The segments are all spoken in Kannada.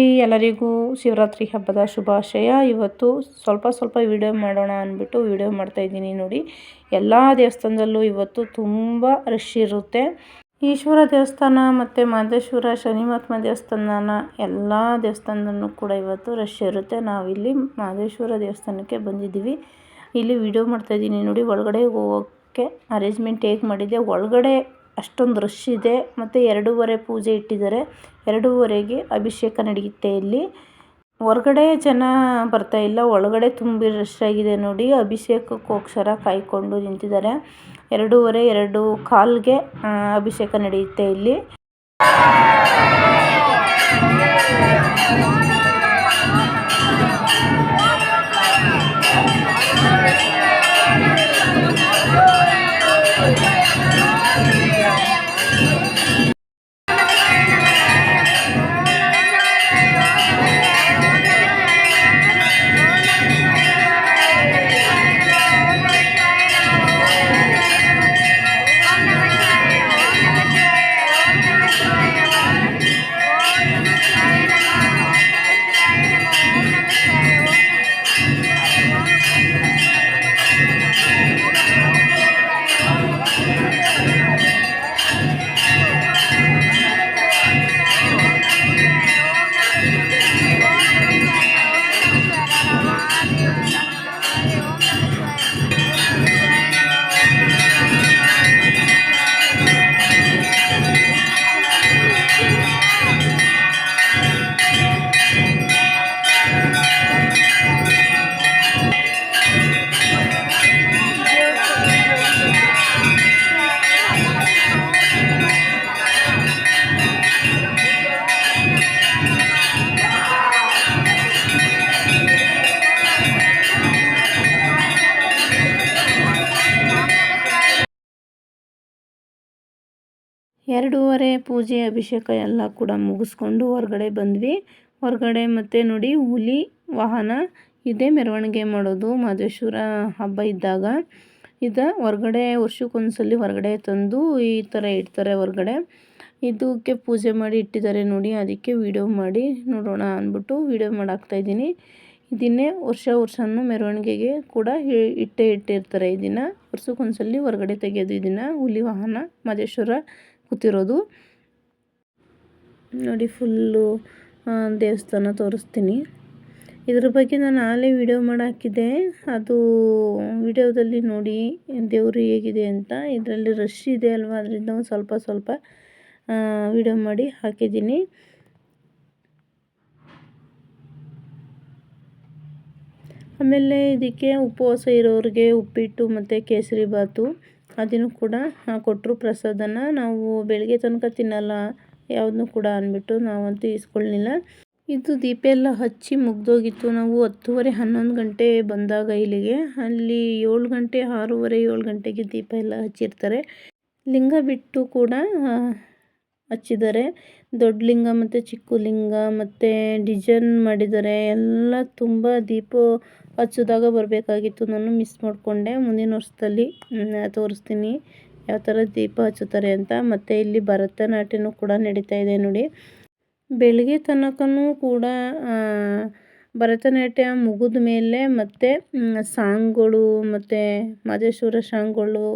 ಹಾಯ್ ಎಲ್ಲರಿಗೂ ಶಿವರಾತ್ರಿ ಹಬ್ಬದ ಶುಭಾಶಯ. ಇವತ್ತು ಸ್ವಲ್ಪ ಸ್ವಲ್ಪ ವಿಡಿಯೋ ಮಾಡೋಣ ಅಂದ್ಬಿಟ್ಟು ವಿಡಿಯೋ ಮಾಡ್ತಾಯಿದ್ದೀನಿ ನೋಡಿ. ಎಲ್ಲ ದೇವಸ್ಥಾನದಲ್ಲೂ ಇವತ್ತು ತುಂಬ ರಶ್ ಇರುತ್ತೆ. ಈಶ್ವರ ದೇವಸ್ಥಾನ ಮತ್ತು ಮಾದೇಶ್ವರ, ಶನಿ ಮಹಾತ್ಮ ದೇವಸ್ಥಾನ ಎಲ್ಲ ದೇವಸ್ಥಾನದಲ್ಲೂ ಕೂಡ ಇವತ್ತು ರಶ್ ಇರುತ್ತೆ. ನಾವಿಲ್ಲಿ ಮಾದೇಶ್ವರ ದೇವಸ್ಥಾನಕ್ಕೆ ಬಂದಿದ್ದೀವಿ. ಇಲ್ಲಿ ವಿಡಿಯೋ ಮಾಡ್ತಾಯಿದ್ದೀನಿ ನೋಡಿ. ಒಳಗಡೆ ಹೋಗೋಕ್ಕೆ ಅರೇಂಜ್ಮೆಂಟ್ ಹೇಗೆ ಮಾಡಿದೆ ಒಳಗಡೆ ಅಷ್ಟೊಂದು ರಶ್ ಇದೆ. ಮತ್ತು ಎರಡೂವರೆ ಪೂಜೆ ಇಟ್ಟಿದ್ದಾರೆ. ಎರಡೂವರೆಗೆ ಅಭಿಷೇಕ ನಡೆಯುತ್ತೆ ಇಲ್ಲಿ. ಹೊರಗಡೆ ಜನ ಬರ್ತಾ ಇಲ್ಲ. ಒಳಗಡೆ ತುಂಬಿ ರಶ್ ಆಗಿದೆ ನೋಡಿ. ಅಭಿಷೇಕಕ್ಕೋಕ್ಷರ ಕಾಯ್ಕೊಂಡು ನಿಂತಿದ್ದಾರೆ. ಎರಡೂವರೆ, ಎರಡು ಕಾಲ್ಗೆ ಅಭಿಷೇಕ ನಡೆಯುತ್ತೆ ಇಲ್ಲಿ. ಎರಡೂವರೆ ಪೂಜೆ, ಅಭಿಷೇಕ ಎಲ್ಲ ಕೂಡ ಮುಗಿಸ್ಕೊಂಡು ಹೊರಗಡೆ ಬಂದ್ವಿ. ಹೊರಗಡೆ ಮತ್ತು ನೋಡಿ ಹುಲಿ, ವಾಹನ ಇದೇ ಮೆರವಣಿಗೆ ಮಾಡೋದು. ಮಾದೇಶ್ವರ ಹಬ್ಬ ಇದ್ದಾಗ ಇದು ಹೊರ್ಗಡೆ ವರ್ಷಕ್ಕೊಂದ್ಸಲಿ ಹೊರಗಡೆ ತಂದು ಈ ಥರ ಇಡ್ತಾರೆ ಹೊರ್ಗಡೆ. ಇದಕ್ಕೆ ಪೂಜೆ ಮಾಡಿ ಇಟ್ಟಿದ್ದಾರೆ ನೋಡಿ, ಅದಕ್ಕೆ ವೀಡಿಯೋ ಮಾಡಿ ನೋಡೋಣ ಅಂದ್ಬಿಟ್ಟು ವೀಡಿಯೋ ಮಾಡಾಕ್ತಾಯಿದ್ದೀನಿ ಇದನ್ನೇ ವರ್ಷ ವರ್ಷನೂ ಮೆರವಣಿಗೆಗೆ ಕೂಡ ಇಟ್ಟೇ ಇಟ್ಟಿರ್ತಾರೆ ಇದನ್ನು ವರ್ಷಕ್ಕೊಂದ್ಸಲಿ ಹೊರಗಡೆ ತೆಗೆಯೋದು ಇದನ್ನು ಹುಲಿ, ವಾಹನ ಮಹದೇಶ್ವರ ಕೂತಿರೋದು. ನೋಡಿ, ಫುಲ್ಲು ದೇವಸ್ಥಾನ ತೋರಿಸ್ತೀನಿ. ಇದ್ರ ಬಗ್ಗೆ ನಾನು ಆಗಲೇ ವಿಡಿಯೋ ಮಾಡಾಕಿದ್ದೆ. ಅದು ವಿಡಿಯೋದಲ್ಲಿ ನೋಡಿ, ದೇವರು ಹೇಗಿದೆ ಅಂತ. ಇದರಲ್ಲಿ ರಶ್ ಇದೆ ಅಲ್ವಾ? ಅದರಿಂದ ಒಂದು ಸ್ವಲ್ಪ ಸ್ವಲ್ಪ ವಿಡಿಯೋ ಮಾಡಿ ಹಾಕಿದ್ದೀನಿ. ಆಮೇಲೆ ಇದಕ್ಕೆ ಉಪವಾಸ ಇರೋರಿಗೆ ಉಪ್ಪಿಟ್ಟು ಮತ್ತು ಕೇಸರಿ ಬಾತು. ಅದನ್ನು ಕೂಡ ಕೊಟ್ಟರು ಪ್ರಸಾದನ ನಾವು ಬೆಳಗ್ಗೆ ತನಕ ತಿನ್ನಲ್ಲ, ಯಾವುದನ್ನು ಕೂಡ ಅಂದ್ಬಿಟ್ಟು ನಾವಂತೂ ಇಸ್ಕೊಳ್ಳಿಲ್ಲ ಇದು ದೀಪ ಎಲ್ಲ ಹಚ್ಚಿ ಮುಗ್ದೋಗಿತ್ತು. ನಾವು ಹತ್ತುವರೆ ಹನ್ನೊಂದು ಗಂಟೆ ಬಂದಾಗ ಇಲ್ಲಿಗೆ. ಅಲ್ಲಿ ಏಳು ಗಂಟೆ, ಆರೂವರೆ, ಏಳು ಗಂಟೆಗೆ ದೀಪ ಎಲ್ಲ ಹಚ್ಚಿರ್ತಾರೆ. ಲಿಂಗ ಬಿಟ್ಟು ಕೂಡ ಹಚ್ಚಿದ್ದಾರೆ. ದೊಡ್ಡ ಲಿಂಗ ಮತ್ತು ಚಿಕ್ಕ ಲಿಂಗ ಮತ್ತು ಡಿಸೈನ್ ಮಾಡಿದ್ದಾರೆ. ಎಲ್ಲ ತುಂಬ ದೀಪ ಹಚ್ಚಿದಾಗ ಬರಬೇಕಾಗಿತ್ತು. ನಾನು ಮಿಸ್ ಮಾಡಿಕೊಂಡೆ. ಮುಂದಿನ ವರ್ಷದಲ್ಲಿ ತೋರಿಸ್ತೀನಿ ಯಾವ ಥರ ದೀಪ ಹಚ್ಚುತ್ತಾರೆ ಅಂತ. ಮತ್ತು ಇಲ್ಲಿ ಭರತನಾಟ್ಯನೂ ಕೂಡ ನಡೀತಾ ಇದೆ ನೋಡಿ. ಬೆಳಗ್ಗೆ ತನಕನೂ ಕೂಡ ಭರತನಾಟ್ಯ ಮುಗಿದ ಮೇಲೆ ಮತ್ತು ಸಾಂಗ್ಗಳು ಮತ್ತು ಮಾದೇಶ್ವರ ಸಾಂಗ್ಗಳು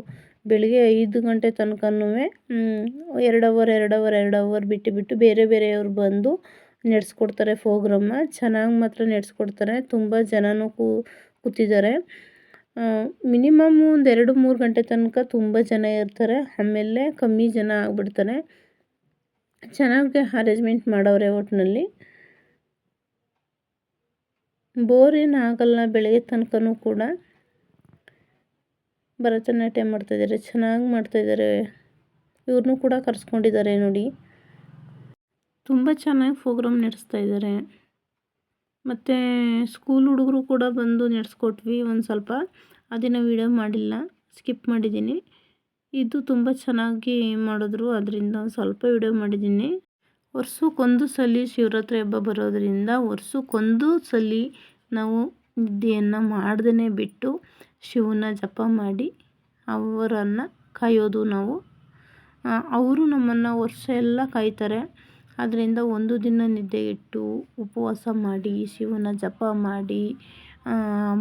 ಬೆಳಗ್ಗೆ ಐದು ಗಂಟೆ ತನಕನೂ ಎರಡು ಅವರ್ ಎರಡು ಅವರ್ ಎರಡು ಅವರ್ ಬಿಟ್ಟು ಬಿಟ್ಟು ಬೇರೆ ಬೇರೆಯವ್ರು ಬಂದು ನಡೆಸ್ಕೊಡ್ತಾರೆ ಫೋಗ್ರಾಮ ಚೆನ್ನಾಗಿ ಮಾತ್ರ ನಡೆಸ್ಕೊಡ್ತಾರೆ. ತುಂಬ ಜನನೂ ಕೂತಿದ್ದಾರೆ. ಮಿನಿಮಮ್ ಒಂದು ಎರಡು ಮೂರು ಗಂಟೆ ತನಕ ತುಂಬ ಜನ ಇರ್ತಾರೆ. ಆಮೇಲೆ ಕಮ್ಮಿ ಜನ ಆಗಿಬಿಡ್ತಾರೆ. ಚೆನ್ನಾಗಿ ಅರೇಂಜ್ಮೆಂಟ್ ಮಾಡವ್ರೆ ಒಟ್ಟಿನಲ್ಲಿ ಬೋರ್ ಏನಾಗಲ್ಲ ಆಗಲ್ಲ ಬೆಳಗ್ಗೆ ತನಕನೂ ಕೂಡ. ಭರತನಾಟ್ಯ ಮಾಡ್ತಾಯಿದ್ದಾರೆ ಚೆನ್ನಾಗಿ ಮಾಡ್ತಾಯಿದ್ದಾರೆ ಇವ್ರನ್ನೂ ಕೂಡ ಕರೆಸ್ಕೊಂಡಿದ್ದಾರೆ ನೋಡಿ. ತುಂಬ ಚೆನ್ನಾಗಿ ಪ್ರೋಗ್ರಾಮ್ ನಡೆಸ್ತಾ ಇದ್ದಾರೆ. ಮತ್ತು ಸ್ಕೂಲ್ ಹುಡುಗರು ಕೂಡ ಬಂದು ನಡೆಸ್ಕೊಟ್ವಿ ಒಂದು ಸ್ವಲ್ಪ. ಅದನ್ನು ವೀಡಿಯೋ ಮಾಡಿಲ್ಲ ಸ್ಕಿಪ್ ಮಾಡಿದ್ದೀನಿ. ಇದು ತುಂಬ ಚೆನ್ನಾಗಿ ಮಾಡಿದ್ರು, ಅದರಿಂದ ಸ್ವಲ್ಪ ವೀಡಿಯೋ ಮಾಡಿದ್ದೀನಿ. ವರ್ಷಕ್ಕೊಂದು ಸಲ ಶಿವರಾತ್ರಿ ಹಬ್ಬ ಬರೋದರಿಂದ ವರ್ಷಕ್ಕೊಂದು ಸಲ ನಾವು ನಿದ್ದೆಯನ್ನು ಮಾಡ್ದೇ ಬಿಟ್ಟು ಶಿವನ ಜಪ ಮಾಡಿ ಅವರನ್ನು ಕಾಯೋದು ನಾವು. ಅವರು ನಮ್ಮನ್ನು ವರ್ಷ ಎಲ್ಲ ಕಾಯ್ತಾರೆ. ಅದರಿಂದ ಒಂದು ದಿನ ನಿದ್ದೆ ಇಟ್ಟು ಉಪವಾಸ ಮಾಡಿ, ಶಿವನ ಜಪ ಮಾಡಿ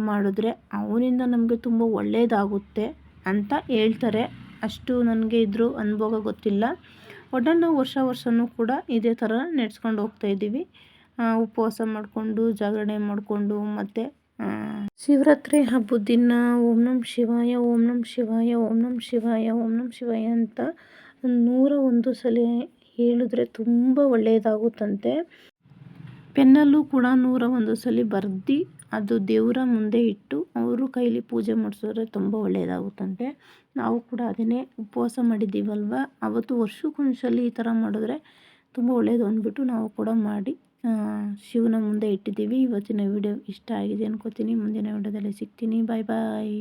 ಮಾಡಿದ್ರೆ ಅವನಿಂದ ನಮಗೆ ತುಂಬ ಒಳ್ಳೆಯದಾಗುತ್ತೆ ಅಂತ ಹೇಳ್ತಾರೆ. ಅಷ್ಟು ನನಗೆ ಇದ್ರೂ ಅನುಭವ ಗೊತ್ತಿಲ್ಲ. ನಾವು ವರ್ಷ ವರ್ಷವೂ ಕೂಡ ಇದೇ ಥರ ನಡೆಸ್ಕೊಂಡು ಹೋಗ್ತಾಯಿದ್ದೀವಿ ಉಪವಾಸ ಮಾಡಿಕೊಂಡು, ಜಾಗರಣೆ ಮಾಡಿಕೊಂಡು, ಮತ್ತು ಶಿವರಾತ್ರಿ ಹಬ್ಬದ ದಿನ ಓಂ ನಮ್ ಶಿವಾಯ, ಓಂ ನಮ್ ಶಿವಾಯ, ಓಂ ನಮ್ ಶಿವಾಯ, ಓಂ ನಮ್ ಶಿವಾಯ ಅಂತ ನೂರ ಒಂದು ಸಲ ಹೇಳಿದ್ರೆ ತುಂಬ ಒಳ್ಳೆಯದಾಗುತ್ತಂತೆ. ಪೆನ್ನಲ್ಲೂ ಕೂಡ ನೂರ ಒಂದು ಸಲ ಬರ್ದು ಅದು ದೇವರ ಮುಂದೆ ಇಟ್ಟು ಅವರು ಕೈಲಿ ಪೂಜೆ ಮಾಡಿಸಿದ್ರೆ ತುಂಬ ಒಳ್ಳೆಯದಾಗುತ್ತಂತೆ. ನಾವು ಕೂಡ ಅದನ್ನೇ ಉಪವಾಸ ಮಾಡಿದ್ದೀವಲ್ವ? ಅವತ್ತು ವರ್ಷಕ್ಕೊಂದ್ಸಲ ಈ ಥರ ಮಾಡಿದ್ರೆ ತುಂಬ ಒಳ್ಳೆಯದು ಅಂದ್ಬಿಟ್ಟು ನಾವು ಕೂಡ ಮಾಡಿ ಶಿವನ ಮುಂದೆ ಇಟ್ಟಿದ್ದೀವಿ. ಇವತ್ತಿನ ವಿಡಿಯೋ ಇಷ್ಟ ಆಗಿದೆ ಅನ್ಕೋತೀನಿ. ಮುಂದಿನ ವಿಡಿಯೋದಲ್ಲಿ ಸಿಗ್ತೀನಿ. ಬಾಯ್ ಬಾಯ್